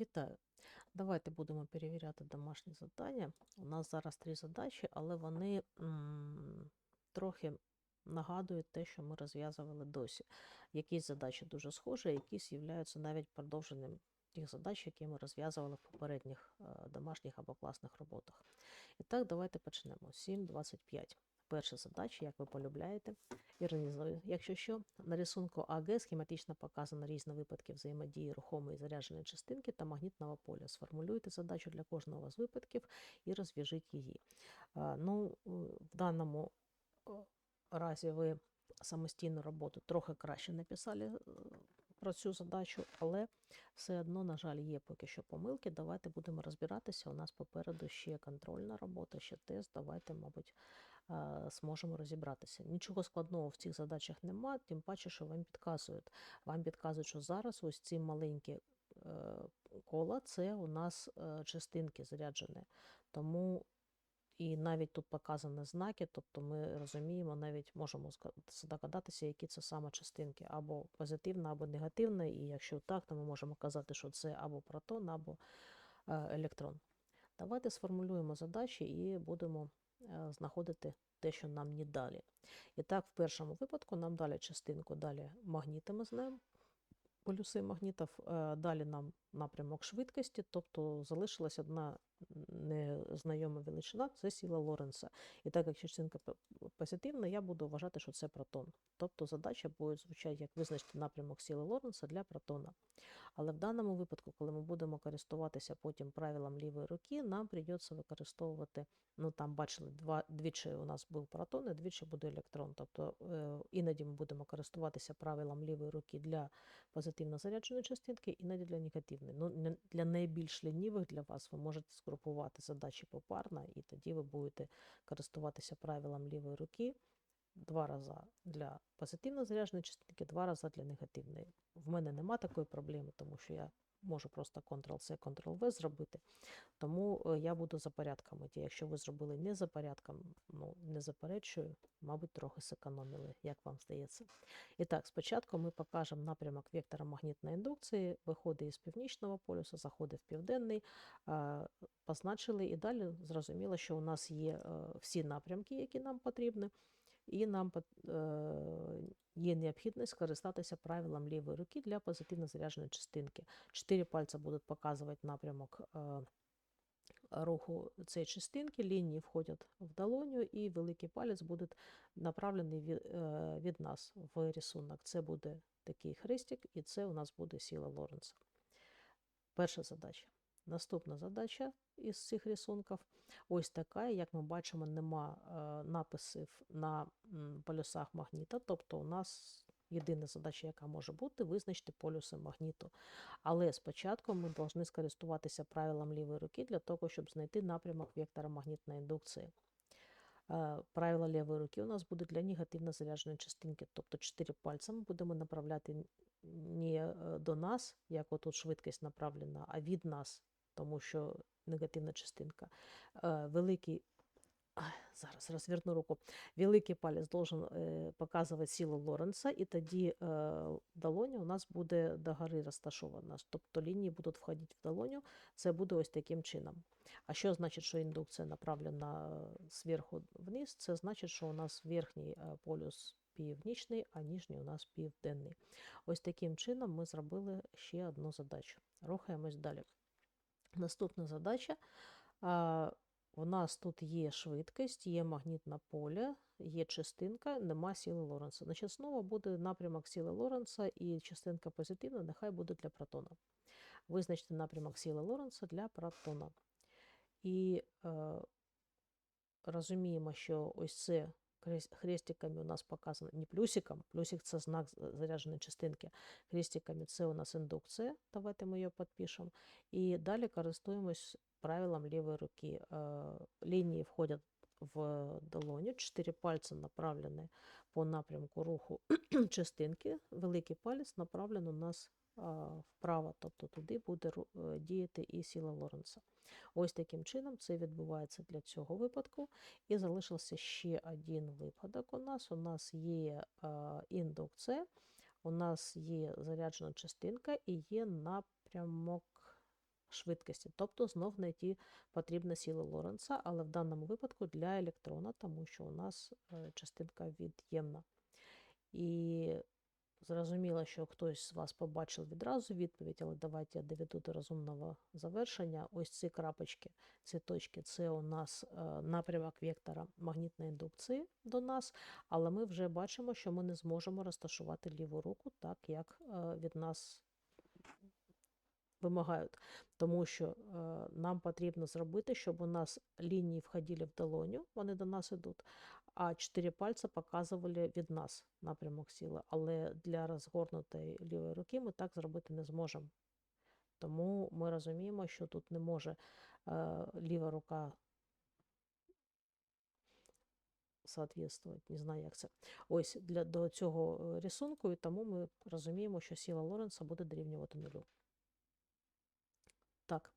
Вітаю! Давайте будемо перевіряти домашні завдання. У нас зараз три задачі, але вони трохи нагадують те, що ми розв'язували досі. Якісь задачі дуже схожі, якісь являються навіть продовженням тих задач, які ми розв'язували в попередніх е, домашніх або класних роботах. І так, давайте почнемо. 7.25. Перша задача, як ви полюбляєте, іронізую. Якщо що, на рисунку АГ схематично показано різні випадки взаємодії рухомої зарядженої частинки та магнітного поля. Сформулюйте задачу для кожного з випадків і розв'яжіть її. Ну, в даному разі ви самостійну роботу трохи краще написали е, про цю задачу, але все одно, на жаль, є поки що помилки. Давайте будемо розбиратися. У нас попереду ще контрольна робота, ще тест. Давайте, мабуть, зможемо розібратися. Нічого складного в цих задачах нема, тим паче, що вам підказують. Вам підказують, що зараз ось ці маленькі е, кола це у нас е, частинки заряджені. Тому і навіть тут показані знаки, тобто ми розуміємо, навіть можемо здогадатися, які це саме частинки, або позитивна, або негативна. І якщо так, то ми можемо казати, що це або протон, або е, електрон. Давайте сформулюємо задачі і будемо знаходити те, що нам не далі. І так, в першому випадку нам дали частинку, далі магнітами знаємо, полюси магнітів, е, далі нам напрямок швидкості, тобто залишилась одна незнайома величина, це сила Лоренца. І так як частинка позитивна, я буду вважати, що це протон. Тобто задача буде звучати як визначити напрямок сили Лоренца для протона. Але в даному випадку, коли ми будемо користуватися потім правилом лівої руки, нам прийдеться використовувати, ну там бачили, два, двічі у нас був протон, і двічі буде електрон. Тобто е, іноді ми будемо користуватися правилом лівої руки для позитивно зарядженої частинки, іноді для негативної. Ну, для найбільш лінівих для вас ви можете згрупувати задачі попарно, і тоді ви будете користуватися правилом лівої руки два рази для позитивно зарядженої частинки, два рази для негативної. В мене нема такої проблеми, тому що я можу просто Ctrl-C, Ctrl-V зробити. Тому е, я буду за порядком іти. Якщо ви зробили не за порядком, ну не заперечую, мабуть, трохи зекономили, як вам здається. І так, спочатку ми покажемо напрямок вектора магнітної індукції, виходить із північного полюса, заходить в південний, позначили і далі зрозуміло, що у нас є е, всі напрямки, які нам потрібні, і нам е, є необхідність скористатися правилом лівої руки для позитивно зарядженої частинки. Чотири пальця будуть показувати напрямок е, руху цієї частинки, лінії входять в долоню, і великий палець буде направлений від, е, від нас в рисунок. Це буде такий хрестик, і це у нас буде сила Лоренца. Перша задача. Наступна задача із цих рисунків ось така, як ми бачимо, нема е, написів на полюсах магніта, тобто у нас єдина задача, яка може бути, визначити полюси магніту. Але спочатку ми повинні скористуватися правилом лівої руки для того, щоб знайти напрямок вектора магнітної індукції. Е, Правило лівої руки у нас буде для негативно зарядженої частинки, тобто 4 пальця ми будемо направляти не е, до нас, як отут швидкість направлена, а від нас, тому що негативна частинка. Е, Великий зараз розверну руку. Великий палець должен е, показувати силу Лоренца, і тоді е, долоня у нас буде догори розташована. Тобто лінії будуть входити в долоню. Це буде ось таким чином. А що значить, що індукція направлена зверху вниз? Це значить, що у нас верхній полюс північний, а нижній у нас південний. Ось таким чином ми зробили ще одну задачу. Рухаємось далі. Наступна задача. У нас тут є швидкість, є магнітне поле, є частинка, нема сили Лоренца. Значить, знову буде напрямок сили Лоренца і частинка позитивна, нехай буде для протона. Визначте напрямок сили Лоренца для протона. І е, розуміємо, що ось це хрестиками у нас показано не плюсиком, плюсик це знак зарядженої частинки. Хрестиками це у нас індукція, давайте ми її підпишемо. І далі користуємось правилом лівої руки. Е, Лінії входять в долоню, чотири пальці направлені по напрямку руху частинки. Великий палець направлений у нас вправо, тобто туди буде е, діяти і сила Лоренца. Ось таким чином це відбувається для цього випадку. І залишився ще один випадок у нас. У нас є індукція, у нас є заряджена частинка і є напрямок швидкості. Тобто знов знайти потрібна сила Лоренца, але в даному випадку для електрона, тому що у нас е, частинка від'ємна. І зрозуміло, що хтось з вас побачив відразу відповідь, але давайте я доведу до розумного завершення. Ось ці крапочки, ці точки це у нас е, напрямок вектора магнітної індукції до нас, але ми вже бачимо, що ми не зможемо розташувати ліву руку так, як е, від нас вимагають. Тому що е, нам потрібно зробити, щоб у нас лінії входили в долоню, вони до нас йдуть, а чотири пальця показували від нас напрямок сили. Але для розгорнутої лівої руки ми так зробити не зможемо. Тому ми розуміємо, що тут не може е, ліва рука соответствувати, не знаю, як це. Ось для до цього е, рисунку, і тому ми розуміємо, що сила Лоренца буде дорівнювати нулю. Так,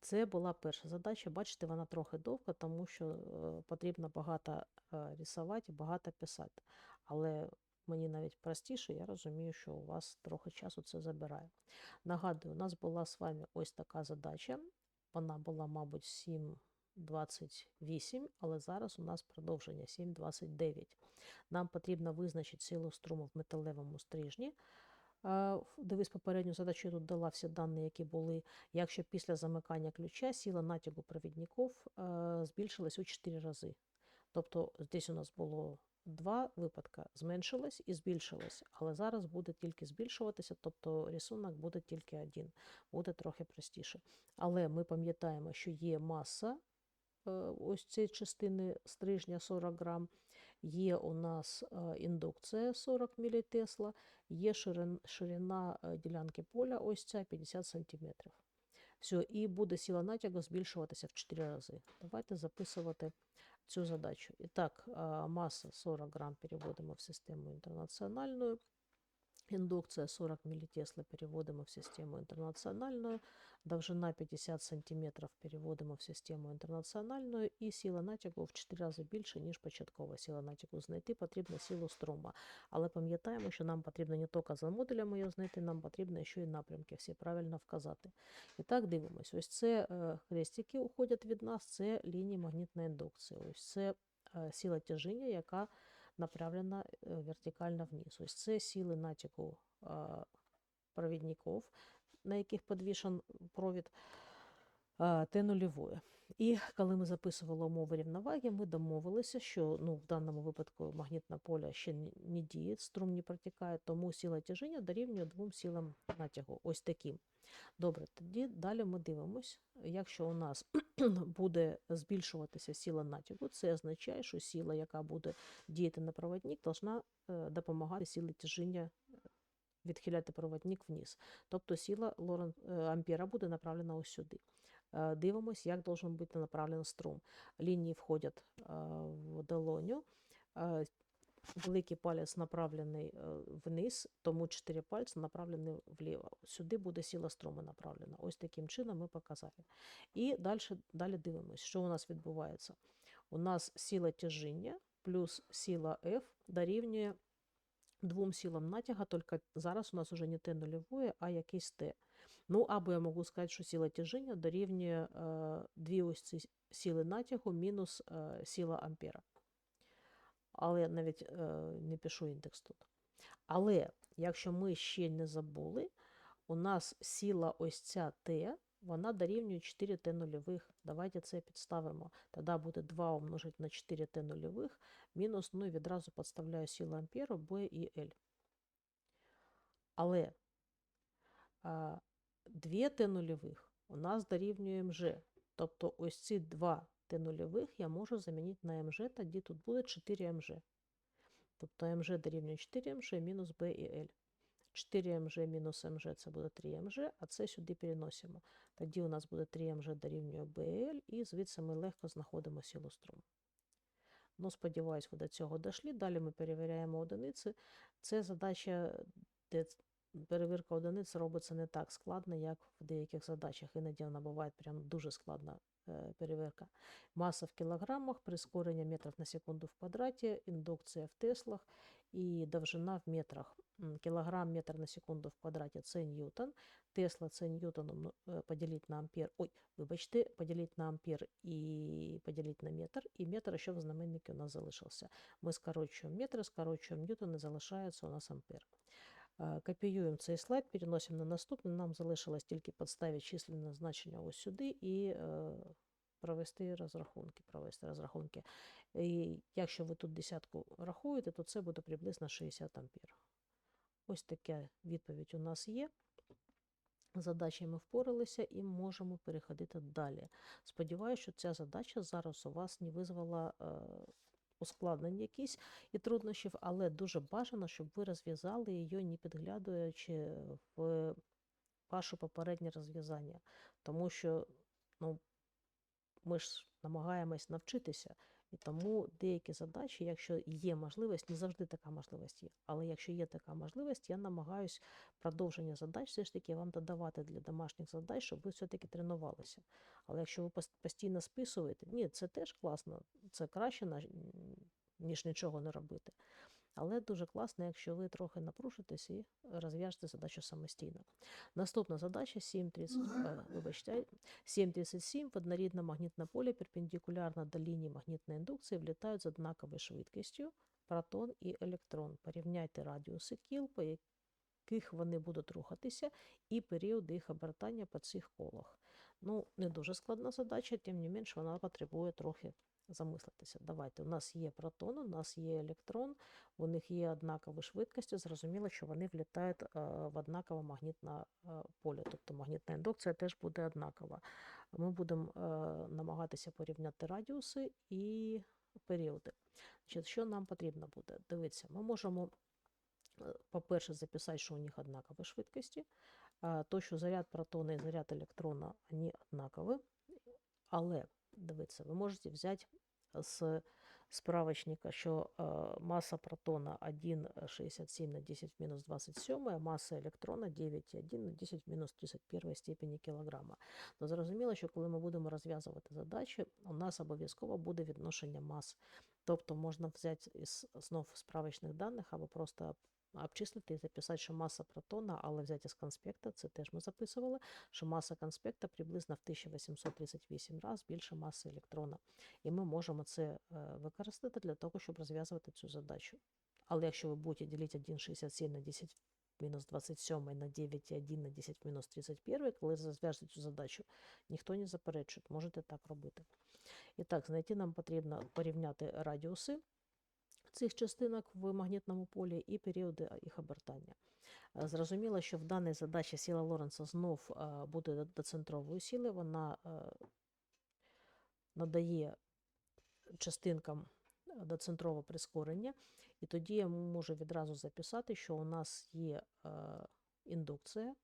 це була перша задача. Бачите, вона трохи довга, тому що е, потрібно багато е, рисувати, багато писати. Але мені навіть простіше, я розумію, що у вас трохи часу це забирає. Нагадую, у нас була з вами ось така задача. Вона була, мабуть, 7,28, але зараз у нас продовження 7,29. Нам потрібно визначити силу струму в металевому стрижні. Дивись попередню задачу, я тут дала всі дані, які були. Якщо після замикання ключа сила натягу провідників е, збільшилась у 4 рази. Тобто здесь у нас було два випадки, зменшилось і збільшилось, але зараз буде тільки збільшуватися, тобто рисунок буде тільки один, буде трохи простіше. Але ми пам'ятаємо, що є маса е, ось цієї частини стрижня 40 грам, є у нас е, індукція 40 мілітесла, є ширин, ширина е, ділянки поля, ось ця 50 см. Все, і буде сила натягу збільшуватися в 4 рази. Давайте записувати цю задачу. І так, е, маса 40 грам переводимо в систему інтернаціональну. Індукція 40 мілітесла переводимо в систему інтернаціональну, довжина 50 см переводимо в систему інтернаціональну, і сила натягу в 4 рази більше, ніж початкова сила натягу. Знайти потрібно силу струма. Але пам'ятаємо, що нам потрібно не тільки за модулями його знайти, нам потрібно ще й напрямки всі правильно вказати. І так дивимось. Ось це е, хрестики уходять від нас, це лінії магнітної індукції. Ось це е, сила тяжіння, яка направлена э, вертикально вниз. Ось це сили натяку провідників, на яких підвішен провід Т нульової. І коли ми записували умови рівноваги, ми домовилися, що ну, в даному випадку магнітне поле ще не діє, струм не протікає, тому сила тяжіння дорівнює двом силам натягу. Ось таким. Добре, тоді далі ми дивимось. Якщо у нас буде збільшуватися сила натягу, це означає, що сила, яка буде діяти на проводник, повинна е, допомагати силі тяжіння відхиляти проводник вниз. Тобто сила Лорен е, Ампера буде направлена ось сюди. Е, дивимось, як должен бути направлений струм. Лінії входять в долоню. Великий палець направлений вниз, тому 4 пальці направлені вліво. Сюди буде сила струму направлена. Ось таким чином ми показали. І далі, далі дивимося, що у нас відбувається. У нас сила тяжіння плюс сила F дорівнює двом силам натяга, тільки зараз у нас вже не Т нульової, а якийсь Т. Ну, або я можу сказати, що сила тяжіння дорівнює е, дві ось ці сили натягу мінус е, сила ампера але я навіть е, не пишу індекс тут. Але якщо ми ще не забули, у нас сила ось ця Т, вона дорівнює 4Т нульових. Давайте це підставимо. Тоді буде 2 умножити на 4Т нульових, мінус, ну і відразу підставляю силу амперу B і L. Але 2Т нульових у нас дорівнює МЖ. Тобто ось ці два Т нульових я можу замінити на МЖ, тоді тут буде 4 МЖ. Тобто МЖ дорівнює 4 МЖ мінус Б і Л. 4 МЖ мінус МЖ це буде 3 МЖ, а це сюди переносимо. Тоді у нас буде 3 МЖ дорівнює Б і звідси ми легко знаходимо силу струму. Ну, сподіваюсь, ви до цього дійшли. Далі ми перевіряємо одиниці. Це задача, де перевірка одиниць робиться не так складно, як в деяких задачах. Іноді вона буває прям дуже складна перевірка. Маса в кілограмах, прискорення метрів на секунду в квадраті, індукція в теслах і довжина в метрах. Кілограм, метр на секунду в квадраті це ньютон. Тесла це ньютон умно- е, поділіть на ампер. Ой, вибачте, поділіть на ампер і поділіть на метр. І метр ще в знаменнику у нас залишився. Ми скорочуємо метри, скорочуємо ньютон і залишається у нас ампер. Копіюємо цей слайд, переносимо на наступний. Нам залишилось тільки підставити численне значення ось сюди і е, провести розрахунки. Провести розрахунки. І якщо ви тут десятку рахуєте, то це буде приблизно 60 ампер. Ось така відповідь у нас є. Задачі ми впоралися і можемо переходити далі. Сподіваюся, що ця задача зараз у вас не визвала е, ускладнень якісь і труднощів, але дуже бажано, щоб ви розв'язали її, не підглядуючи в ваше попереднє розв'язання. Тому що ну, ми ж намагаємось навчитися, і тому деякі задачі, якщо є можливість, не завжди така можливість є, але якщо є така можливість, я намагаюсь продовження задач все ж таки вам додавати для домашніх задач, щоб ви все-таки тренувалися. Але якщо ви постійно списуєте, ні, це теж класно, це краще, ніж нічого не робити. Але дуже класно, якщо ви трохи напружитесь і розв'яжете задачу самостійно. Наступна задача 7.30, е, вибачте, 7.37 в однорідне магнітне поле перпендикулярно до лінії магнітної індукції влітають з однаковою швидкістю протон і електрон. Порівняйте радіуси кіл, по яких вони будуть рухатися, і періоди їх обертання по цих колах. Ну, не дуже складна задача, тим не менш, вона потребує трохи замислитися. Давайте, у нас є протон, у нас є електрон, у них є однакові швидкості. Зрозуміло, що вони влітають е, в однакове магнітне е, поле, тобто магнітна індукція теж буде однакова. Ми будемо е, намагатися порівняти радіуси і періоди. Значить, що нам потрібно буде? Дивіться, ми можемо, по-перше, записати, що у них однакові швидкості, то, що заряд протона і заряд електрона вони однакові, але дивіться, ви можете взяти з справочника, що е, маса протона 1,67 на 10 в мінус 27, а маса електрона 9,1 на 10 в мінус 31 степені кілограма. Ну, зрозуміло, що коли ми будемо розв'язувати задачі, у нас обов'язково буде відношення мас. Тобто можна взяти із знов справочних даних або просто обчислити і записати, що маса протона, але взяти із конспекта, це теж ми записували, що маса конспекта приблизно в 1838 разів більше маси електрона. І ми можемо це е, використати для того, щоб розв'язувати цю задачу. Але якщо ви будете ділити 1,67 на 10 мінус 27 на 9,1 на 10 мінус 31, коли розв'яжете цю задачу, ніхто не заперечує, можете так робити. І так, знайти нам потрібно порівняти радіуси цих частинок в магнітному полі і періоди їх обертання. Е, Зрозуміло, що в даній задачі сила Лоренца знов е, буде до- доцентровою силою, вона е, надає частинкам доцентрове прискорення, і тоді я можу відразу записати, що у нас є індукція,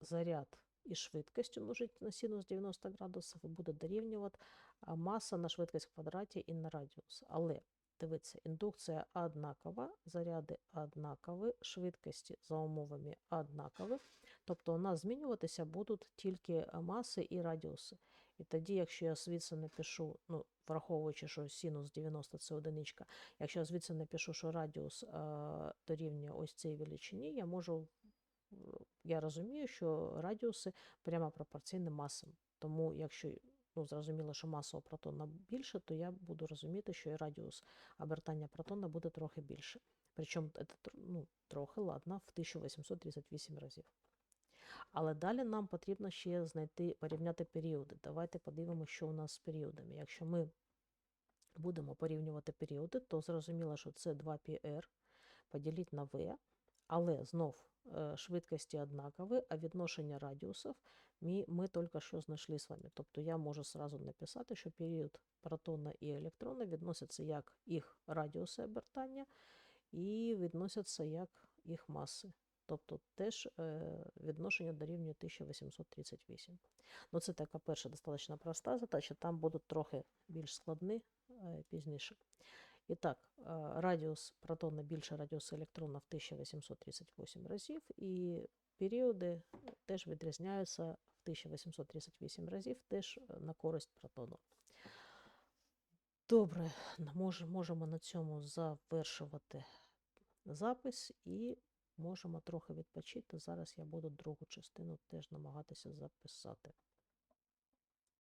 заряд і швидкість умножити на синус 90 градусів і буде дорівнювати маса на швидкість в квадраті і на радіус. Але дивіться, індукція однакова, заряди однакові, швидкості за умовами однакові. Тобто у нас змінюватися будуть тільки маси і радіуси. І тоді, якщо я звідси напишу, ну, враховуючи, що синус 90 це одиничка, якщо я звідси напишу, що радіус е, дорівнює ось цій величині, я можу, е, я розумію, що радіуси прямо пропорційні масам. Тому якщо ну, зрозуміло, що маса протона більше, то я буду розуміти, що і радіус обертання протона буде трохи більше. Причому це ну, трохи, ладно, в 1838 разів. Але далі нам потрібно ще знайти, порівняти періоди. Давайте подивимося, що у нас з періодами. Якщо ми будемо порівнювати періоди, то зрозуміло, що це 2πr поділити на v, але знов е, швидкості однакові, а відношення радіусів ми, тільки що знайшли з вами. Тобто я можу сразу написати, що період протона і електрона відносяться як їх радіуси обертання і відносяться як їх маси. Тобто теж е, відношення дорівнює 1838. Ну, це така перша достатньо проста задача, там будуть трохи більш складні е, пізніше. І так, е, радіус протона більше радіусу електрона в 1838 разів, і періоди теж відрізняються в 1838 разів, теж е, на користь протону. Добре, можемо на цьому завершувати запис і можемо трохи відпочити. Зараз я буду другу частину теж намагатися записати.